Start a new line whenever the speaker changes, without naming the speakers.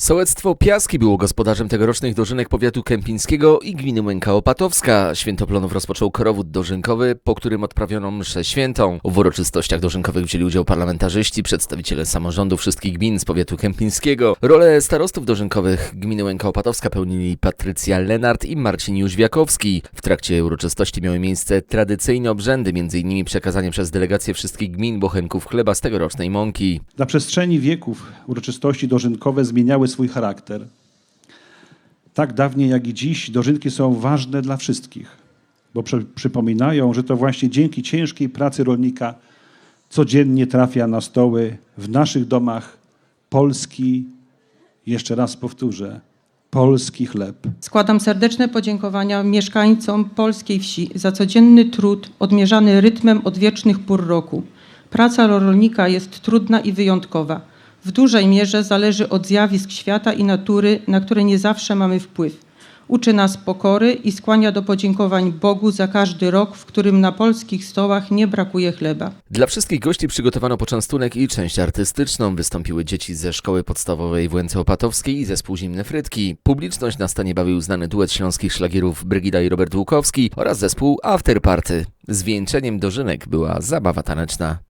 Sołectwo Piaski było gospodarzem tegorocznych dożynek powiatu kępińskiego i gminy Łęka Opatowska. Świętoplonów rozpoczął korowód dożynkowy, po którym odprawiono mszę świętą. W uroczystościach dożynkowych wzięli udział parlamentarzyści, przedstawiciele samorządu wszystkich gmin z powiatu kępińskiego. Rolę starostów dożynkowych gminy Łęka Opatowska pełnili Patrycja Lenart i Marcin Jóźwiakowski. W trakcie uroczystości miały miejsce tradycyjne obrzędy, m.in. przekazanie przez delegację wszystkich gmin bochenków chleba z tegorocznej mąki.
Na przestrzeni wieków uroczystości dożynkowe zmieniały swój charakter. Tak dawniej jak i dziś dożynki są ważne dla wszystkich, bo przy, przypominają, że to właśnie dzięki ciężkiej pracy rolnika codziennie trafia na stoły w naszych domach polski, jeszcze raz powtórzę, polski chleb.
Składam serdeczne podziękowania mieszkańcom polskiej wsi za codzienny trud odmierzany rytmem odwiecznych pór roku. Praca rolnika jest trudna i wyjątkowa. W dużej mierze zależy od zjawisk świata i natury, na które nie zawsze mamy wpływ. Uczy nas pokory i skłania do podziękowań Bogu za każdy rok, w którym na polskich stołach nie brakuje chleba.
Dla wszystkich gości przygotowano poczęstunek i część artystyczną. Wystąpiły dzieci ze szkoły podstawowej w Łęce Opatowskiej i zespół Zimne Frytki. Publiczność na stanie bawił znany duet śląskich szlagierów Brygida i Robert Łukowski oraz zespół Afterparty. Zwieńczeniem dożynek była zabawa taneczna.